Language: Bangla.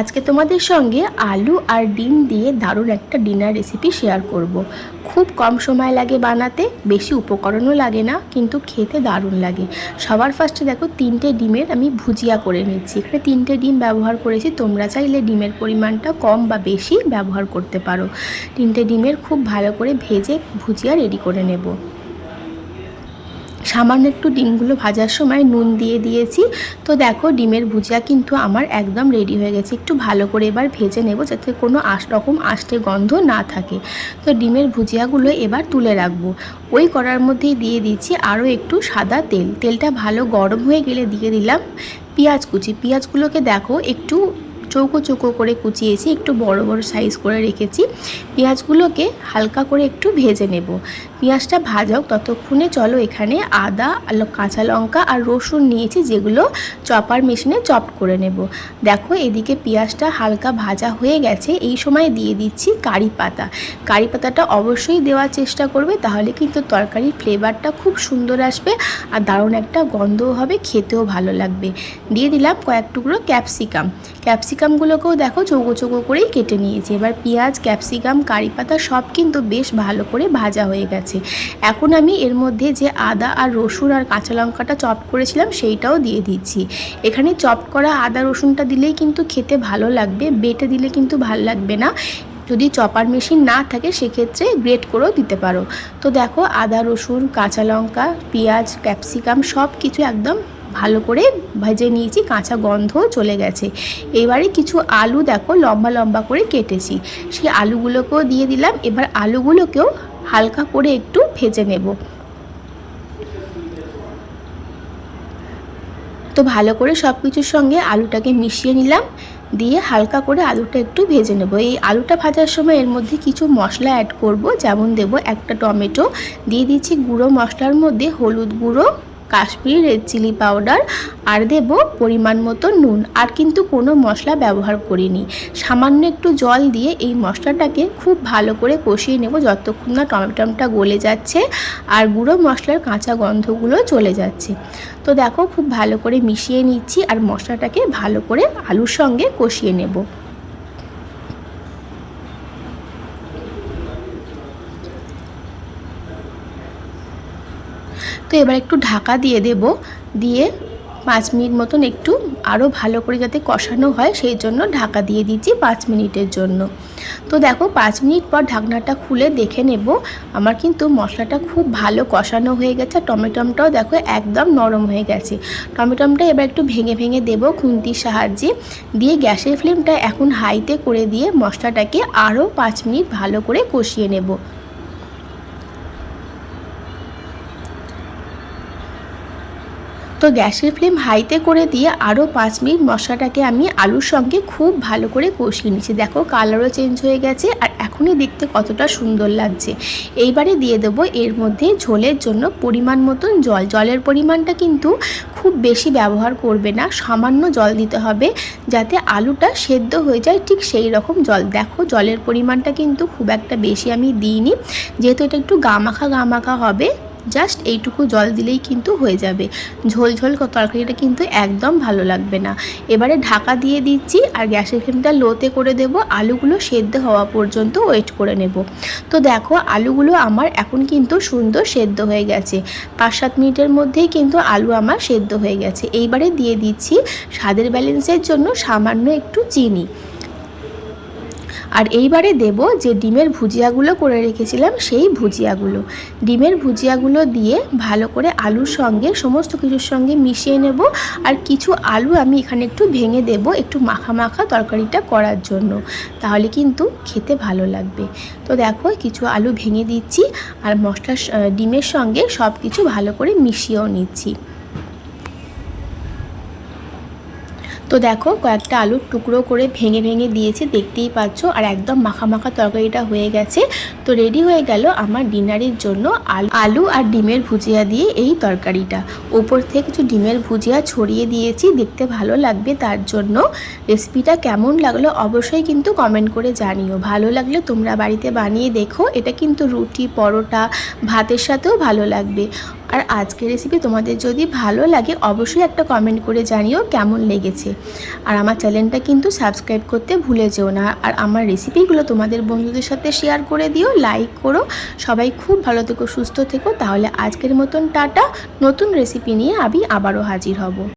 আজকে তোমাদের সঙ্গে আলু আর ডিম দিয়ে দারুণ একটা ডিনার রেসিপি শেয়ার করব। খুব কম সময় লাগে বানাতে, বেশি উপকরণও লাগে না, কিন্তু খেতে দারুণ লাগে। সবার ফার্স্টে দেখো তিনটে ডিমের আমি ভুজিয়া করে নিচ্ছি। এখানে তিনটে ডিম ব্যবহার করেছি, তোমরা চাইলে ডিমের পরিমাণটা কম বা বেশি ব্যবহার করতে পারো। তিনটে ডিমের খুব ভালো করে ভেজে ভুজিয়া রেডি করে নেব। সামান্য একটু ডিমগুলো ভাজার সময় নুন দিয়ে দিয়েছি। তো দেখো, ডিমের ভুজিয়া কিন্তু আমার একদম রেডি হয়ে গেছে। একটু ভালো করে এবার ভেজে নেব যাতে কোনো আশ রকম আষ্টে গন্ধ না থাকে। তো ডিমের ভুজিয়াগুলো এবার তুলে রাখব। ওই কড়ার মধ্যেই দিয়ে দিচ্ছি আরও একটু সাদা তেল। তেলটা ভালো গরম হয়ে গেলে দিয়ে দিলাম পেঁয়াজ কুচি। পেঁয়াজগুলোকে দেখো, একটু চৌকো চৌকো করে কুচিয়েছি, একটু বড় বড় সাইজ করে রেখেছি। পেঁয়াজগুলোকে হালকা করে একটু ভেজে নেব। পেঁয়াজটা ভাজা হোক, ততক্ষণে চলো এখানে আদা কাঁচা লঙ্কা আর রসুন নিয়েছি, যেগুলো চপার মেশিনে চপ করে নেব। দেখো এদিকে পেঁয়াজটা হালকা ভাজা হয়ে গেছে, এই সময় দিয়ে দিচ্ছি কারি পাতা। কারি পাতাটা অবশ্যই দেওয়ার চেষ্টা করবে, তাহলে কিন্তু তরকারির ফ্লেভারটা খুব সুন্দর আসবে আর দারুণ একটা গন্ধও হবে, খেতেও ভালো লাগবে। দিয়ে দিলাম কয়েক টুকরো ক্যাপসিকাম ক্যাপসিকাম ক্যাপসিকামগুলোকেও দেখো চৌকো চৌকো করেই কেটে নিয়েছি। এবার পেঁয়াজ, ক্যাপসিকাম কারি পাতা সব কিন্তু বেশ ভালো করে ভাজা হয়ে গেছে। এখন আমি এর মধ্যে যে আদা আর রসুন আর কাঁচা লঙ্কাটা চপ করেছিলাম সেইটাও দিয়ে দিচ্ছি। এখানে চপ করা আদা রসুনটা দিলেই কিন্তু খেতে ভালো লাগবে, বেটে দিলে কিন্তু ভালো লাগবে না। যদি চপার মেশিন না থাকে সেক্ষেত্রে গ্রেট করেও দিতে পারো। তো দেখো আদা, রসুন, কাঁচা লঙ্কা, পেঁয়াজ, ক্যাপসিকাম সব কিছু একদম ভালো করে ভেজে নিয়েছি, কাঁচা গন্ধ চলে গেছে। এবারে কিছু আলু দেখো, লম্বা লম্বা করে কেটেছি। সেই আলুগুলোকেও দিয়ে দিলাম, এবার আলুগুলোকেও হালকা করে একটু ভেজে নেব। তো ভালো করে সব কিছুর সঙ্গে আলুটাকে মিশিয়ে নিলাম, দিয়ে হালকা করে আলুটা একটু ভেজে নেব। এই আলুটা ভাজার সময় এর মধ্যে কিছু মশলা অ্যাড করব, যেমন দেব একটা টমেটো, দিয়ে দিচ্ছি গুঁড়ো মশলার মধ্যে হলুদ গুঁড়ো কাশ্মীরি রেড চিলি পাউডার, আর দেব পরিমাণ মতো নুন। আর কিন্তু কোনো মশলা ব্যবহার করিনি। সামান্য একটু জল দিয়ে এই মশলাটাকে খুব ভালো করে কষিয়ে নেব যতক্ষণ না টমেটোটা গলে যাচ্ছে আর গুঁড়ো মশলার কাঁচা গন্ধগুলো চলে যাচ্ছে। তো দেখো, খুব ভালো করে মিশিয়ে নিচ্ছি আর মশলাটাকে ভালো করে আলুর সঙ্গে কষিয়ে নেব। তো এবার একটু ঢাকা দিয়ে দেব। দিয়ে পাঁচ মিনিট মতন একটু আরও ভালো করে যাতে কষানো হয়, সেই জন্য ঢাকা দিয়ে দিচ্ছি পাঁচ মিনিটের জন্য। তো দেখো, পাঁচ মিনিট পর ঢাকনাটা খুলে দেখে নেব। আমার কিন্তু মশলাটা খুব ভালো কষানো হয়ে গেছে টমেটমটাও দেখো একদম নরম হয়ে গেছে। টমেটমটা এবার একটু ভেঙে ভেঙে দেব খুন্তির সাহায্যে। দিয়ে গ্যাসের ফ্লেমটা এখন হাইতে করে দিয়ে মশলাটাকে আরও পাঁচ মিনিট ভালো করে কষিয়ে নেব। তো গ্যাসের ফ্লেম হাইতে করে দিয়ে আরও পাঁচ মিনিট মশলাটাকে আমি আলুর সঙ্গে খুব ভালো করে কষিয়ে নিচ্ছি। দেখো কালারও চেঞ্জ হয়ে গেছে আর এখনই দেখতে কতটা সুন্দর লাগছে। এইবারে দিয়ে দেবো এর মধ্যে ঝোলের জন্য পরিমাণ মতন জল। জলের পরিমাণটা কিন্তু খুব বেশি ব্যবহার করবে না, সামান্য জল দিতে হবে যাতে আলুটা সেদ্ধ হয়ে যায় ঠিক সেই রকম জল। দেখো জলের পরিমাণটা কিন্তু খুব একটা বেশি আমি দিইনি, যেহেতু এটা একটু গামাখা গামাখা হবে। জাস্ট এইটুকু জল দিলেই কিন্তু হয়ে যাবে। ঝোল ঝোল তরকারিটা কিন্তু একদম ভালো লাগবে না। এবারে ঢাকা দিয়ে দিচ্ছি আর গ্যাসের ফ্লেমটা লোতে করে দেব। আলুগুলো সেদ্ধ হওয়া পর্যন্ত ওয়েট করে নেব। তো দেখো, আলুগুলো আমার এখন কিন্তু সুন্দর সেদ্ধ হয়ে গেছে। পাঁচ সাত মিনিটের মধ্যেই কিন্তু আলু আমার সেদ্ধ হয়ে গেছে। এইবারে দিয়ে দিচ্ছি স্বাদের ব্যালেন্সের জন্য সামান্য একটু চিনি। আর এইবারে দেব যে ডিমের ভুজিয়াগুলো করে রেখেছিলাম, সেই ভুজিয়াগুলো। ডিমের ভুজিয়াগুলো দিয়ে ভালো করে আলুর সঙ্গে, সমস্ত কিছুর সঙ্গে মিশিয়ে নেব। আর কিছু আলু আমি এখানে একটু ভেঙে দেব, একটু মাখা মাখা তরকারিটা করার জন্য। তাহলে কিন্তু খেতে ভালো লাগবে। তো দেখো, কিছু আলু ভেঙে দিচ্ছি, আর মশলা ডিমের সঙ্গে সব কিছু ভালো করে মিশিয়েও নিচ্ছি। তো দেখো কয়েকটা আলুর টুকরো করে ভেঙে ভেঙে দিয়েছি, দেখতেই পাচ্ছ। আর একদম মাখা মাখা তরকারিটা হয়ে গেছে। তো রেডি হয়ে গেল আমার ডিনারের জন্য আলু আর ডিমের ভুজিয়া দিয়ে এই তরকারিটা। ওপর থেকে কিছু ডিমের ভুজিয়া ছড়িয়ে দিয়েছি, দেখতে ভালো লাগবে তার জন্য। রেসিপিটা কেমন লাগল অবশ্যই কিন্তু কমেন্ট করে জানিও। ভালো লাগলে তোমরা বাড়িতে বানিয়ে দেখো, এটা কিন্তু রুটি, পরোটা, ভাতের সাথেও ভালো লাগবে। আর আজকের রেসিপি তোমাদের যদি ভালো লাগে, অবশ্যই একটা কমেন্ট করে জানিও কেমন লেগেছে। আর আমার চ্যানেলটা কিন্তু সাবস্ক্রাইব করতে ভুলে যেও না। আর আমার রেসিপিগুলো তোমাদের বন্ধুদের সাথে শেয়ার করে দিও লাইক করো। সবাই খুব ভালো থেকো, সুস্থ থেকো। তাহলে আজকের মতন টাটা। নতুন রেসিপি নিয়ে আমি আবারও হাজির হব।